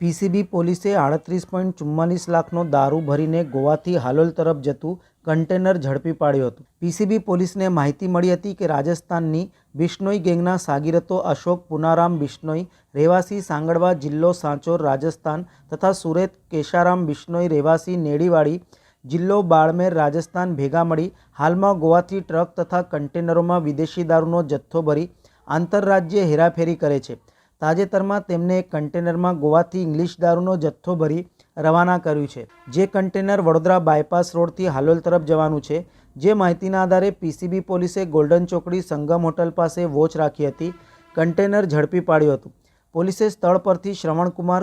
PCB પોલીસે આડત્રીસ point ચુમ્માલીસ લાખનો દારૂ ભરીને ગોવાથી હાલોલ તરફ જતું કન્ટેનર ઝડપી પાડ્યું હતું. પીસીબી પોલીસને માહિતી મળી હતી કે રાજસ્થાનની બિશ્નોઈ ગેંગના સાગીરતો અશોક પુનારામ બિશ્નોઈ, રહેવાસી સાંગડવા જિલ્લો સાંચોર, રાજસ્થાન તથા સુરત કેશારામ બિશ્નોઈ, રહેવાસી નેડીવાડી જિલ્લો બાળમેર રાજસ્થાન ભેગા મળી હાલમાં ગોવાથી ટ્રક તથા કન્ટેનરોમાં વિદેશી દારૂનો જથ્થો ભરી આંતરરાજ્ય હેરાફેરી કરે છે. તાજેતરમાં તેમને એક કન્ટેનરમાં ગોવાથી ઇંગ્લિશ દારૂનો જથ્થો ભરી રવાના કર્યું છે, જે કન્ટેનર વડોદરા બાયપાસ રોડથી હાલોલ તરફ જવાનું છે, જે માહિતીના આધારે પીસીબી પોલીસે ગોલ્ડન ચોકડી સંગમ હોટલ પાસે વોચ રાખી હતી, કન્ટેનર ઝડપી પાડ્યું હતું. પોલીસે સ્થળ પરથી શ્રવણકુમાર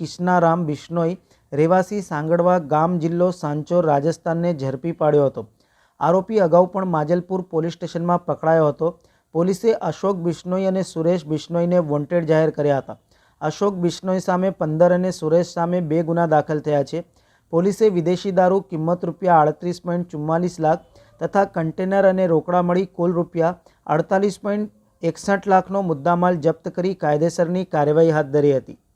કિષ્નારામ બિશ્નોઈ, રહેવાસી સાંગડવા ગામ જિલ્લો સાંચોર, રાજસ્થાનને ઝડપી પાડ્યો હતો. આરોપી અગાઉ પણ માજલપુર પોલીસ સ્ટેશનમાં પકડાયો હતો. પોલીસે અશોક બિશ્નોઈ અને સુરેશ બિશ્નોઈને વોન્ટેડ જાહેર કર્યા હતા. અશોક બિશ્નોઈ સામે પંદર અને સુરેશ સામે બે ગુના દાખલ થયા છે. પોલીસે વિદેશી દારૂ કિંમત રૂપિયા આડત્રીસ પોઈન્ટ ચુમ્માલીસ લાખ તથા કન્ટેનર અને રોકડા મળી કુલ રૂપિયા અડતાલીસ પોઈન્ટ એકસઠ લાખનો મુદ્દામાલ જપ્ત કરી કાયદેસરની કાર્યવાહી હાથ ધરી હતી.